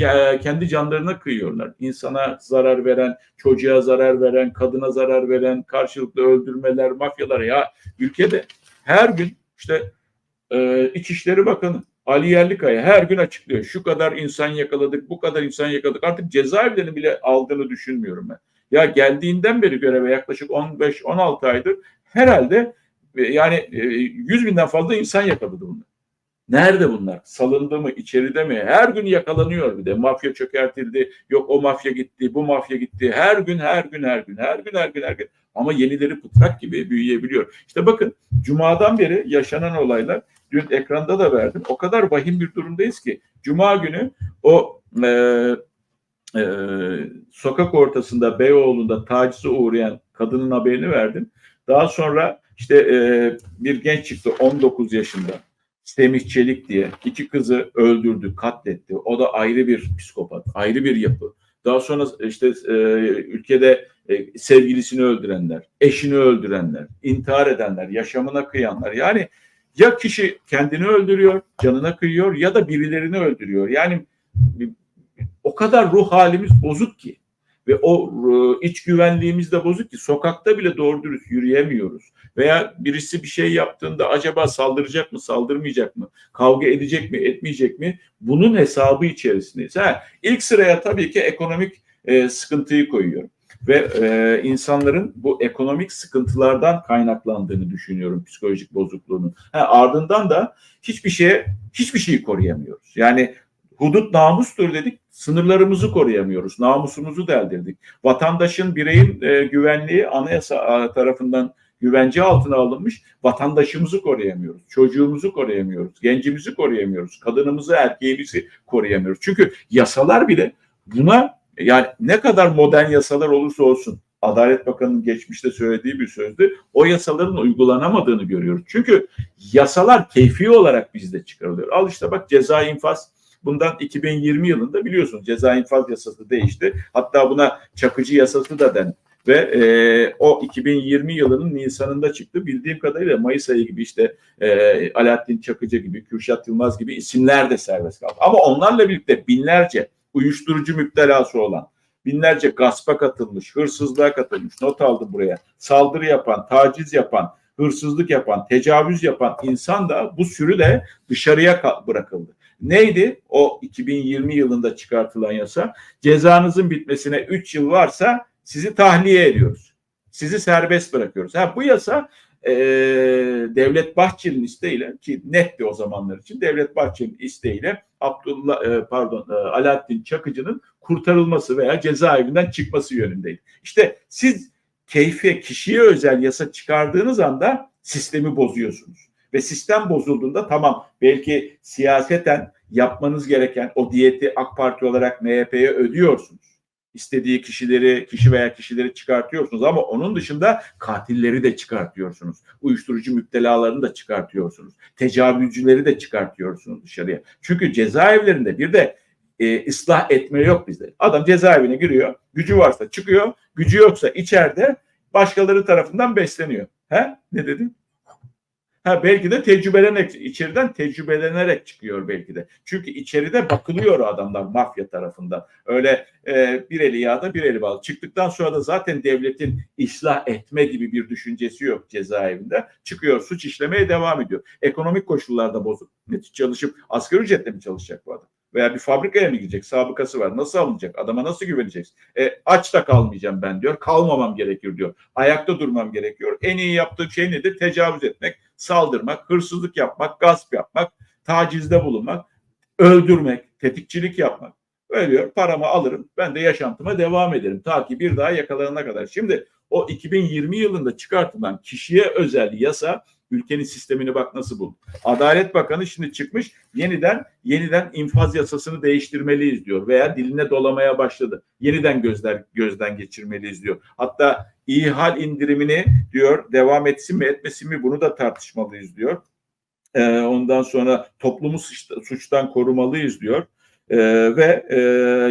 ke- kendi canlarına kıyıyorlar. İnsana zarar veren, çocuğa zarar veren, kadına zarar veren, karşılıklı öldürmeler, mafyalar ya ülkede her gün işte e, İçişleri Bakanı Ali Yerlikaya her gün açıklıyor. Şu kadar insan yakaladık, bu kadar insan yakaladık. Artık cezaevlerini bile aldığını düşünmüyorum ben. Ya geldiğinden beri göreve yaklaşık 15-16 aydır herhalde e, yani e, 100 binden fazla insan yakaladı bunlar. Nerede bunlar? Salındı mı? içeride mi? Her gün yakalanıyor bir de. Mafya çökertildi. Yok o mafya gitti, bu mafya gitti. Her gün, her gün, her gün, her gün, her gün, her gün. Ama yenileri pıtrak gibi büyüyebiliyor. İşte bakın Cuma'dan beri yaşanan olaylar dün ekranda da verdim. O kadar vahim bir durumdayız ki Cuma günü o e, e, sokak ortasında Beyoğlu'nda tacize uğrayan kadının haberini verdim. Daha sonra işte e, bir genç çıktı 19 yaşında. Semih Çelik diye iki kızı öldürdü, katletti. O da ayrı bir psikopat, ayrı bir yapı. Daha sonra işte e, ülkede e, sevgilisini öldürenler, eşini öldürenler, intihar edenler, yaşamına kıyanlar. Yani ya kişi kendini öldürüyor, canına kıyıyor ya da birilerini öldürüyor. Yani o kadar ruh halimiz bozuk ki ve o e, iç güvenliğimiz de bozuk ki sokakta bile doğru dürüst yürüyemiyoruz. Veya birisi bir şey yaptığında acaba saldıracak mı, saldırmayacak mı, kavga edecek mi, etmeyecek mi? Bunun hesabı içerisindeyiz. Ha, ilk sıraya tabii ki ekonomik e, sıkıntıyı koyuyorum ve e, insanların bu ekonomik sıkıntılardan kaynaklandığını düşünüyorum psikolojik bozukluğunun. Ha, ardından da hiçbir şeye hiçbir şeyi koruyamıyoruz. Yani hudut namustur dedik, sınırlarımızı koruyamıyoruz, namusumuzu deldirdik. Vatandaşın, bireyin e, güvenliği anayasa tarafından güvence altına alınmış, vatandaşımızı koruyamıyoruz, çocuğumuzu koruyamıyoruz, gencimizi koruyamıyoruz, kadınımızı, erkeğimizi koruyamıyoruz. Çünkü yasalar bile buna yani ne kadar modern yasalar olursa olsun Adalet Bakanı'nın geçmişte söylediği bir sözdü. O yasaların uygulanamadığını görüyoruz. Çünkü yasalar keyfi olarak bizde çıkarılıyor. Al işte bak ceza infaz bundan 2020 yılında biliyorsunuz ceza infaz yasası değişti. Hatta buna çakıcı yasası da den ve e, o 2020 yılının Nisan'ında çıktı. Bildiğim kadarıyla Mayıs ayı gibi işte e, Alaaddin Çakıcı gibi, Kürşat Yılmaz gibi isimler de serbest kaldı. Ama onlarla birlikte binlerce uyuşturucu müptelası olan, binlerce gaspa katılmış, hırsızlığa katılmış, not aldım buraya, saldırı yapan, taciz yapan, hırsızlık yapan, tecavüz yapan insan da bu sürü de dışarıya bırakıldı. Neydi o 2020 yılında çıkartılan yasa? Cezanızın bitmesine 3 yıl varsa sizi tahliye ediyoruz. Sizi serbest bırakıyoruz. Ha, bu yasa e, Devlet Bahçeli'nin isteğiyle ki netti o zamanlar için Devlet Bahçeli'nin isteğiyle Abdullah e, pardon e, Alaaddin Çakıcı'nın kurtarılması veya cezaevinden çıkması yönündeydi. İşte siz keyfe kişiye özel yasa çıkardığınız anda sistemi bozuyorsunuz. Ve sistem bozulduğunda tamam belki siyaseten yapmanız gereken o diyeti AK Parti olarak MHP'ye ödüyorsunuz istediği kişileri, kişi veya kişileri çıkartıyorsunuz ama onun dışında katilleri de çıkartıyorsunuz. Uyuşturucu müptelalarını da çıkartıyorsunuz. Tecavüzcüleri de çıkartıyorsunuz dışarıya. Çünkü cezaevlerinde bir de e, ıslah etme yok bizde. Adam cezaevine giriyor, gücü varsa çıkıyor, gücü yoksa içeride başkaları tarafından besleniyor. He? Ne dedin? Ha belki de tecrübelenerek içeriden tecrübelenerek çıkıyor belki de. Çünkü içeride bakılıyor adamlar mafya tarafından. Öyle e, bir eli yağda bir eli bağlı. Çıktıktan sonra da zaten devletin ıslah etme gibi bir düşüncesi yok cezaevinde. Çıkıyor suç işlemeye devam ediyor. Ekonomik koşullarda bozuk. Çalışıp asgari ücretle mi çalışacak bu adam? Veya bir fabrikaya mı gidecek? Sabıkası var. Nasıl alınacak? Adama nasıl güveneceksin? E, aç da kalmayacağım ben diyor. Kalmamam gerekir diyor. Ayakta durmam gerekiyor. En iyi yaptığı şey nedir? Tecavüz etmek, saldırmak, hırsızlık yapmak, gasp yapmak, tacizde bulunmak, öldürmek, tetikçilik yapmak. Öyle diyor. Paramı alırım. Ben de yaşantıma devam ederim. Ta ki bir daha yakalanana kadar. Şimdi o 2020 yılında çıkartılan kişiye özel yasa ülkenin sistemini bak nasıl buldu. Adalet Bakanı şimdi çıkmış yeniden yeniden infaz yasasını değiştirmeliyiz diyor veya diline dolamaya başladı. Yeniden gözler gözden geçirmeliyiz diyor. Hatta ihal indirimini diyor devam etsin mi etmesin mi bunu da tartışmalıyız diyor. Ee, ondan sonra toplumu suçtan korumalıyız diyor. Ee, ve e,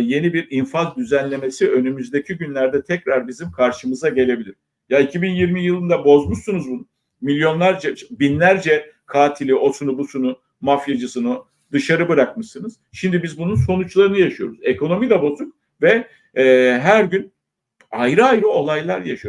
yeni bir infaz düzenlemesi önümüzdeki günlerde tekrar bizim karşımıza gelebilir. Ya 2020 yılında bozmuşsunuz bunu milyonlarca, binlerce katili, osunu, busunu, mafyacısını, dışarı bırakmışsınız. Şimdi biz bunun sonuçlarını yaşıyoruz. Ekonomi de bozuk ve e, her gün ayrı ayrı olaylar yaşıyoruz.